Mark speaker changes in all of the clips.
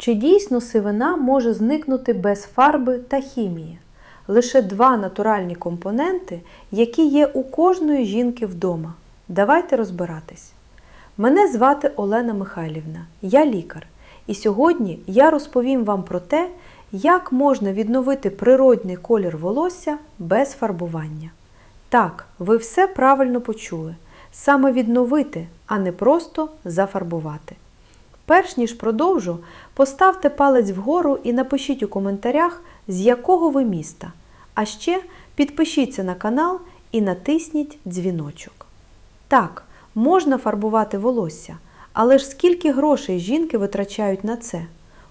Speaker 1: Чи дійсно сивина може зникнути без фарби та хімії? Лише два натуральні компоненти, які є у кожної жінки вдома. Давайте розбиратись. Мене звати Олена Михайлівна, я лікар. І сьогодні я розповім вам про те, як можна відновити природний колір волосся без фарбування. Так, ви все правильно почули. Саме відновити, а не просто зафарбувати. Перш ніж продовжу, поставте палець вгору і напишіть у коментарях, з якого ви міста. А ще підпишіться на канал і натисніть дзвіночок. Так, можна фарбувати волосся, але ж скільки грошей жінки витрачають на це?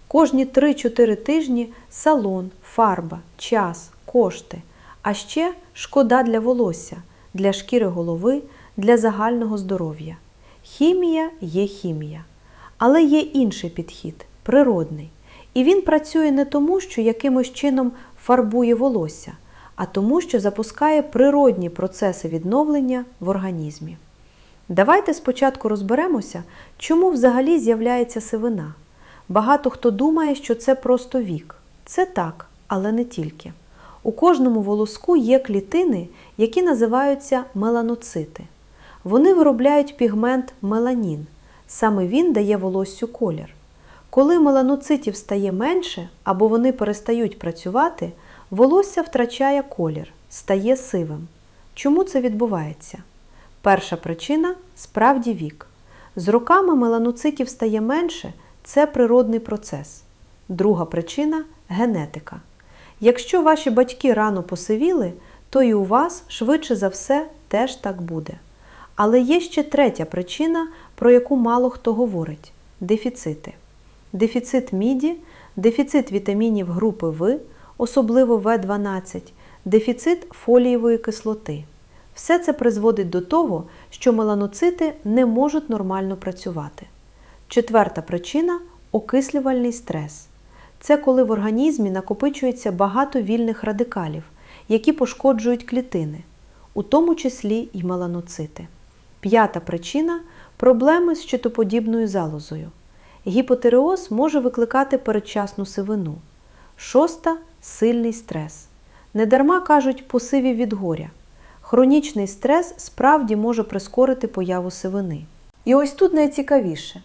Speaker 1: Кожні 3-4 тижні салон, фарба, час, кошти. А ще шкода для волосся, для шкіри голови, для загального здоров'я. Хімія є хімія. Але є інший підхід природний. І він працює не тому, що якимось чином фарбує волосся, а тому, що запускає природні процеси відновлення в організмі. Давайте спочатку розберемося, чому взагалі з'являється сивина. Багато хто думає, що це просто вік. Це так, але не тільки. У кожному волоску є клітини, які називаються меланоцити. Вони виробляють пігмент меланін. Саме він дає волоссю колір. Коли меланоцитів стає менше або вони перестають працювати, волосся втрачає колір, стає сивим. Чому це відбувається? Перша причина справді вік. З роками меланоцитів стає менше це природний процес. Друга причина генетика. Якщо ваші батьки рано посивіли, то і у вас швидше за все теж так буде. Але є ще третя причина, про яку мало хто говорить дефіцити. Дефіцит міді, дефіцит вітамінів групи В, особливо В12, дефіцит фолієвої кислоти. Все це призводить до того, що меланоцити не можуть нормально працювати. Четверта причина окислювальний стрес. Це коли в організмі накопичується багато вільних радикалів, які пошкоджують клітини, у тому числі й меланоцити. П'ята причина проблеми з щитоподібною залозою. Гіпотереоз може викликати передчасну сивину. Шоста сильний стрес. Недарма кажуть посиві від горя. Хронічний стрес справді може прискорити появу сивини. І ось тут найцікавіше: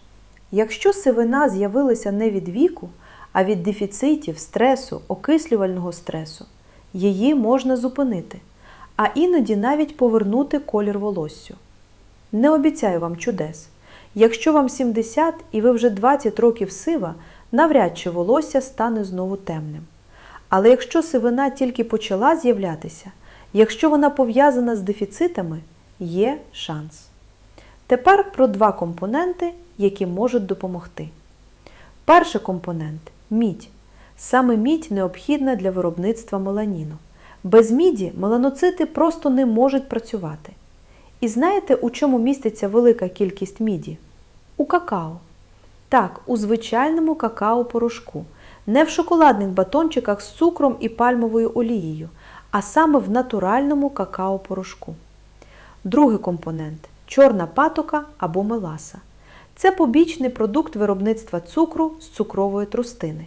Speaker 1: якщо сивина з'явилася не від віку, а від дефіцитів, стресу, окислювального стресу, її можна зупинити, а іноді навіть повернути колір волоссю. Не обіцяю вам чудес. Якщо вам 70 і ви вже 20 років сива, навряд чи волосся стане знову темним. Але якщо сивина тільки почала з'являтися, якщо вона пов'язана з дефіцитами, є шанс. Тепер про два компоненти, які можуть допомогти. Перший компонент мідь. Саме мідь необхідна для виробництва меланіну. Без міді меланоцити просто не можуть працювати. І знаєте, у чому міститься велика кількість міді? У какао. Так, у звичайному какао-порошку. Не в шоколадних батончиках з цукром і пальмовою олією, а саме в натуральному какао-порошку. Другий компонент чорна патока або меласа. Це побічний продукт виробництва цукру з цукрової трустини.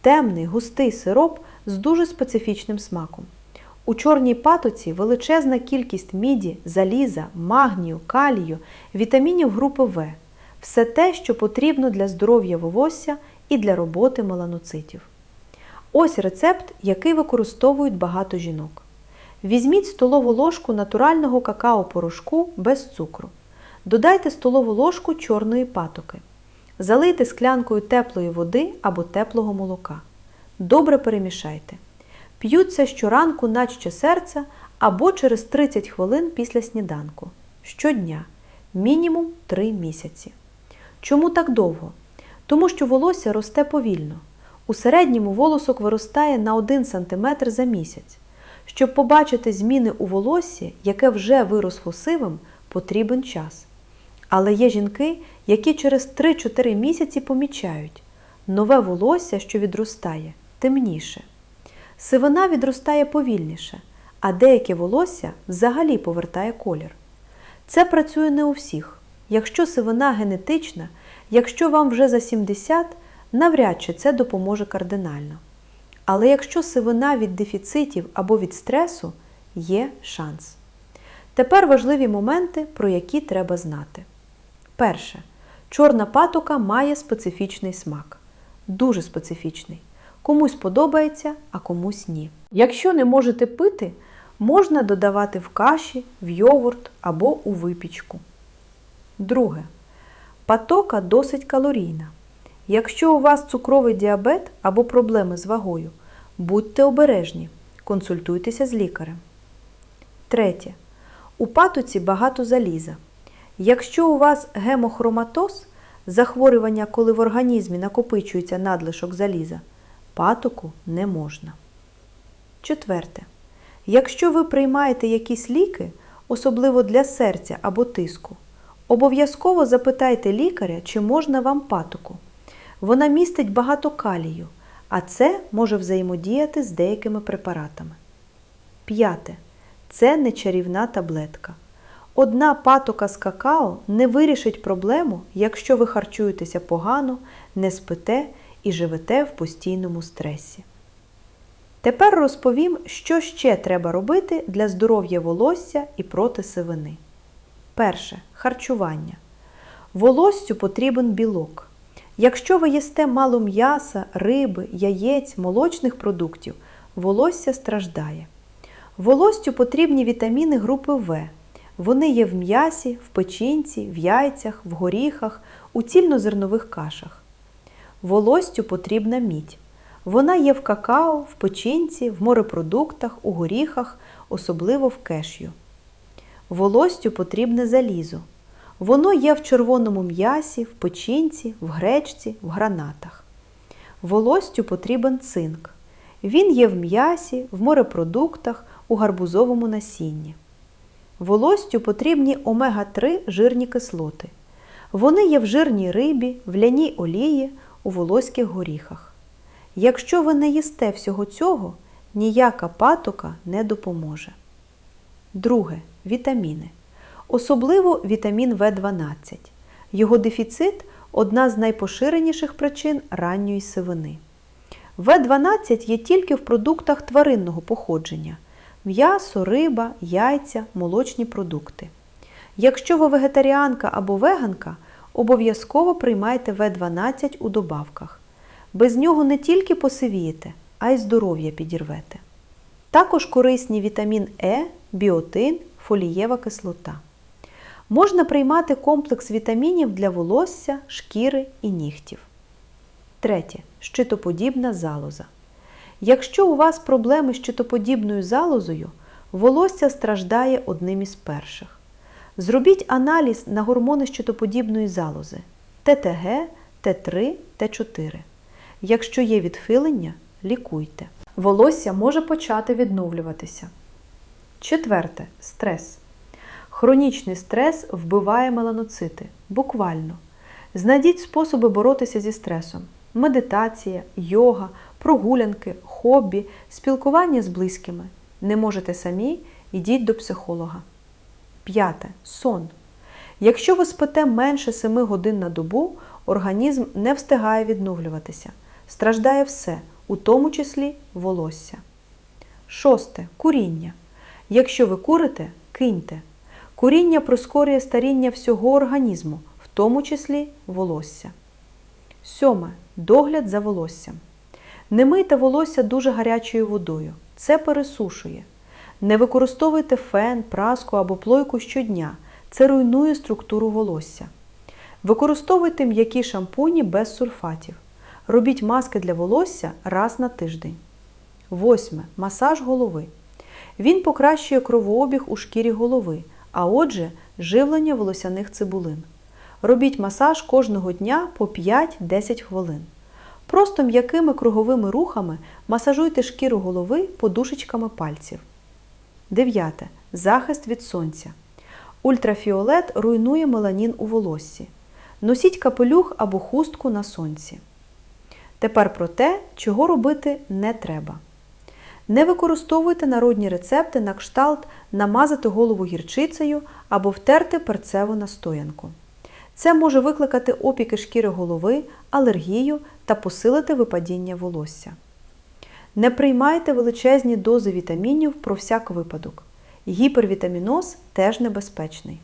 Speaker 1: Темний густий сироп з дуже специфічним смаком. У чорній патоці величезна кількість міді, заліза, магнію, калію, вітамінів групи В. Все те, що потрібно для здоров'я волосся і для роботи меланоцитів. Ось рецепт, який використовують багато жінок. Візьміть столову ложку натурального какао-порошку без цукру. Додайте столову ложку чорної патоки. Залийте склянкою теплої води або теплого молока. Добре перемішайте. П'ються щоранку наче серця або через 30 хвилин після сніданку. Щодня. Мінімум 3 місяці. Чому так довго? Тому що волосся росте повільно. У середньому волосок виростає на 1 см за місяць. Щоб побачити зміни у волоссі, яке вже виросло сивим, потрібен час. Але є жінки, які через 3-4 місяці помічають нове волосся, що відростає, темніше. Сивина відростає повільніше, а деяке волосся взагалі повертає колір. Це працює не у всіх. Якщо сивина генетична, якщо вам вже за 70, навряд чи це допоможе кардинально. Але якщо сивина від дефіцитів або від стресу, є шанс. Тепер важливі моменти, про які треба знати. Перше. Чорна патока має специфічний смак. Дуже специфічний. Комусь подобається, а комусь ні. Якщо не можете пити, можна додавати в каші, в йогурт або у випічку. Друге. Патока досить калорійна. Якщо у вас цукровий діабет або проблеми з вагою, будьте обережні, консультуйтеся з лікарем. Третє. У патоці багато заліза. Якщо у вас гемохроматоз, захворювання, коли в організмі накопичується надлишок заліза, патоку не можна. Четверте. Якщо ви приймаєте якісь ліки, особливо для серця або тиску, обов'язково запитайте лікаря, чи можна вам патоку. Вона містить багато калію, а це може взаємодіяти з деякими препаратами. П'яте. Це не чарівна таблетка. Одна патока з какао не вирішить проблему, якщо ви харчуєтеся погано, не спите і живете в постійному стресі. Тепер розповім, що ще треба робити для здоров'я волосся і проти сивини. Перше харчування. Волоссю потрібен білок. Якщо ви їсте мало м'яса, риби, яєць, молочних продуктів, волосся страждає. Волоссю потрібні вітаміни групи В. Вони є в м'ясі, в печінці, в яйцях, в горіхах, у цільнозернових кашах. Волостю потрібна мідь. Вона є в какао, в печінці, в морепродуктах, у горіхах, особливо в кешю. Волостю потрібне залізо. Воно є в червоному м'ясі, в печінці, в гречці, в гранатах. Волостю потрібен цинк. Він є в м'ясі, в морепродуктах, у гарбузовому насінні. Волостю потрібні омега-3 жирні кислоти. Вони є в жирній рибі, в ляній олії, у волоських горіхах. Якщо ви не їсте всього цього, ніяка патока не допоможе. Друге вітаміни. Особливо вітамін В12. Його дефіцит одна з найпоширеніших причин ранньої сивини. В12 є тільки в продуктах тваринного походження м'ясо, риба, яйця, молочні продукти. Якщо ви вегетаріанка або веганка, обов'язково приймайте В12 у добавках. Без нього не тільки посивієте, а й здоров'я підірвете. Також корисні вітамін Е, біотин, фолієва кислота. Можна приймати комплекс вітамінів для волосся, шкіри і нігтів. Третє. Щитоподібна залоза. Якщо у вас проблеми з щитоподібною залозою, волосся страждає одним із перших. Зробіть аналіз на гормони щитоподібної залози ТТГ, Т3, Т4. Якщо є відхилення, лікуйте. Волосся може почати відновлюватися. Четверте стрес. Хронічний стрес вбиває меланоцити. Буквально. Знайдіть способи боротися зі стресом: медитація, йога, прогулянки, хобі, спілкування з близькими. Не можете самі, йдіть до психолога. П'яте. Сон. Якщо ви спите менше 7 годин на добу, організм не встигає відновлюватися. Страждає все, у тому числі волосся. Шосте. Куріння. Якщо ви курите, киньте. Куріння прискорює старіння всього організму, в тому числі волосся. Сьоме. Догляд за волоссям. Не мийте волосся дуже гарячою водою. Це пересушує. Не використовуйте фен, праску або плойку щодня. Це руйнує структуру волосся. Використовуйте м'які шампуні без сульфатів. Робіть маски для волосся раз на тиждень. Восьме. Масаж голови. Він покращує кровообіг у шкірі голови, а отже, живлення волосяних цибулин. Робіть масаж кожного дня по 5-10 хвилин. Просто м'якими круговими рухами масажуйте шкіру голови подушечками пальців. 9. Захист від сонця. Ультрафіолет руйнує меланін у волоссі. Носіть капелюх або хустку на сонці. Тепер про те, чого робити не треба. Не використовуйте народні рецепти на кшталт намазати голову гірчицею або втерти перцеву настоянку. Це може викликати опіки шкіри голови, алергію та посилити випадіння волосся. Не приймайте величезні дози вітамінів про всяк випадок. Гіпервітаміноз теж небезпечний.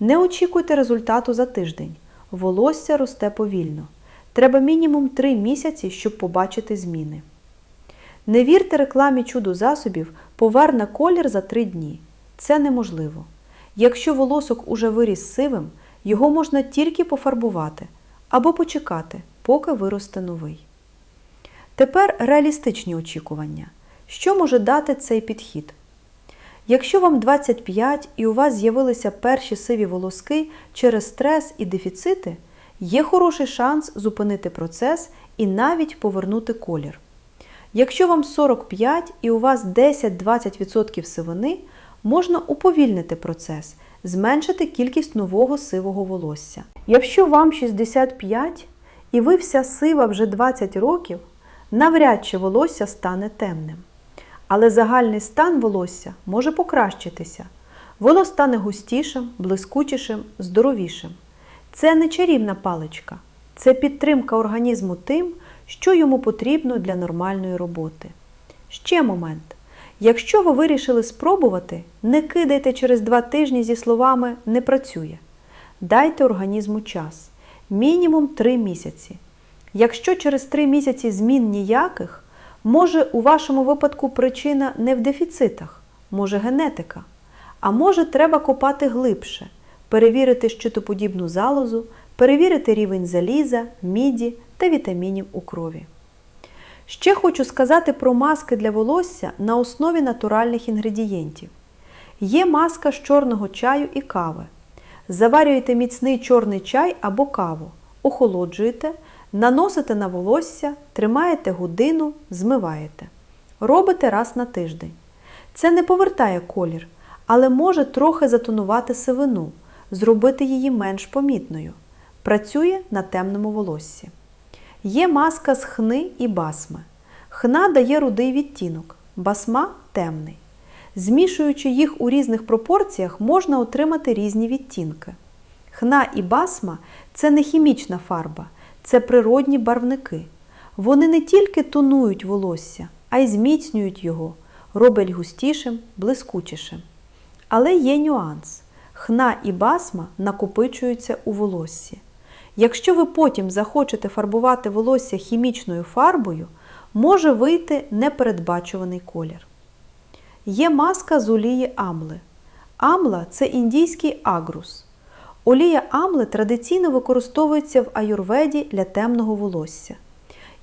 Speaker 1: Не очікуйте результату за тиждень. Волосся росте повільно. Треба мінімум 3 місяці, щоб побачити зміни. Не вірте рекламі чудо засобів поверне колір за 3 дні. Це неможливо. Якщо волосок уже виріс сивим, його можна тільки пофарбувати або почекати, поки виросте новий. Тепер реалістичні очікування. Що може дати цей підхід? Якщо вам 25 і у вас з'явилися перші сиві волоски через стрес і дефіцити, є хороший шанс зупинити процес і навіть повернути колір. Якщо вам 45 і у вас 10-20% сивини, можна уповільнити процес, зменшити кількість нового сивого волосся. Якщо вам 65 і ви вся сива вже 20 років, навряд чи волосся стане темним. Але загальний стан волосся може покращитися. Воно стане густішим, блискучішим, здоровішим. Це не чарівна паличка, це підтримка організму тим, що йому потрібно для нормальної роботи. Ще момент. Якщо ви вирішили спробувати, не кидайте через два тижні зі словами не працює. Дайте організму час мінімум 3 місяці. Якщо через 3 місяці змін ніяких, може у вашому випадку причина не в дефіцитах, може генетика. А може треба копати глибше, перевірити щитоподібну залозу, перевірити рівень заліза, міді та вітамінів у крові. Ще хочу сказати про маски для волосся на основі натуральних інгредієнтів. Є маска з чорного чаю і кави. Заварюєте міцний чорний чай або каву, охолоджуєте, наносите на волосся, тримаєте годину, змиваєте. Робите раз на тиждень. Це не повертає колір, але може трохи затонувати сивину, зробити її менш помітною. Працює на темному волоссі. Є маска з хни і басми. Хна дає рудий відтінок, басма темний. Змішуючи їх у різних пропорціях, можна отримати різні відтінки. Хна і басма це не хімічна фарба, це природні барвники. Вони не тільки тонують волосся, а й зміцнюють його, роблять густішим, блискучішим. Але є нюанс: хна і басма накопичуються у волоссі. Якщо ви потім захочете фарбувати волосся хімічною фарбою, може вийти непередбачуваний колір. Є маска з олії амли. Амла це індійський агрус. Олія амли традиційно використовується в аюрведі для темного волосся.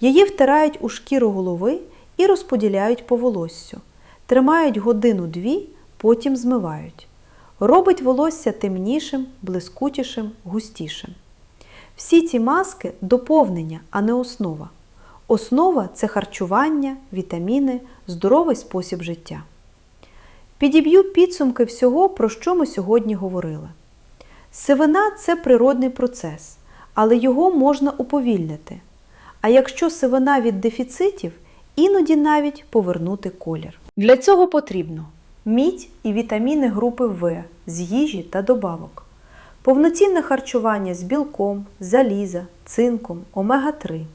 Speaker 1: Її втирають у шкіру голови і розподіляють по волоссю. Тримають годину-дві, потім змивають. Робить волосся темнішим, блискучішим, густішим. Всі ці маски доповнення, а не основа. Основа це харчування, вітаміни, здоровий спосіб життя. Підіб'ю підсумки всього, про що ми сьогодні говорили. Сивина це природний процес, але його можна уповільнити. А якщо сивина від дефіцитів, іноді навіть повернути колір. Для цього потрібно мідь і вітаміни групи В з їжі та добавок, повноцінне харчування з білком, заліза, цинком, омега-3,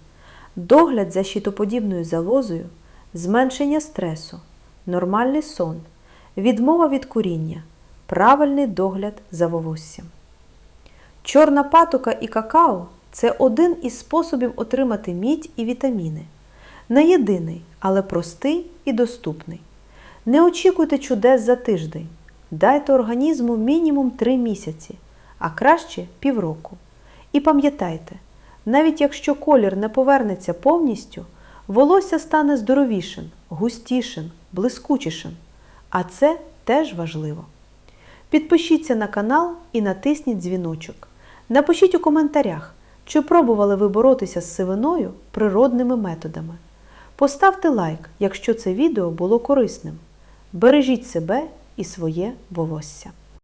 Speaker 1: догляд за щитоподібною залозою, зменшення стресу, нормальний сон, відмова від куріння, правильний догляд за волоссям. Чорна патока і какао це один із способів отримати мідь і вітаміни. Не єдиний, але простий і доступний. Не очікуйте чудес за тиждень. Дайте організму мінімум 3 місяці, а краще півроку. І пам'ятайте, навіть якщо колір не повернеться повністю, волосся стане здоровішим, густішим, блискучішим. А це теж важливо. Підпишіться на канал і натисніть дзвіночок. Напишіть у коментарях, чи пробували ви боротися з сивиною природними методами. Поставте лайк, якщо це відео було корисним. Бережіть себе і своє волосся.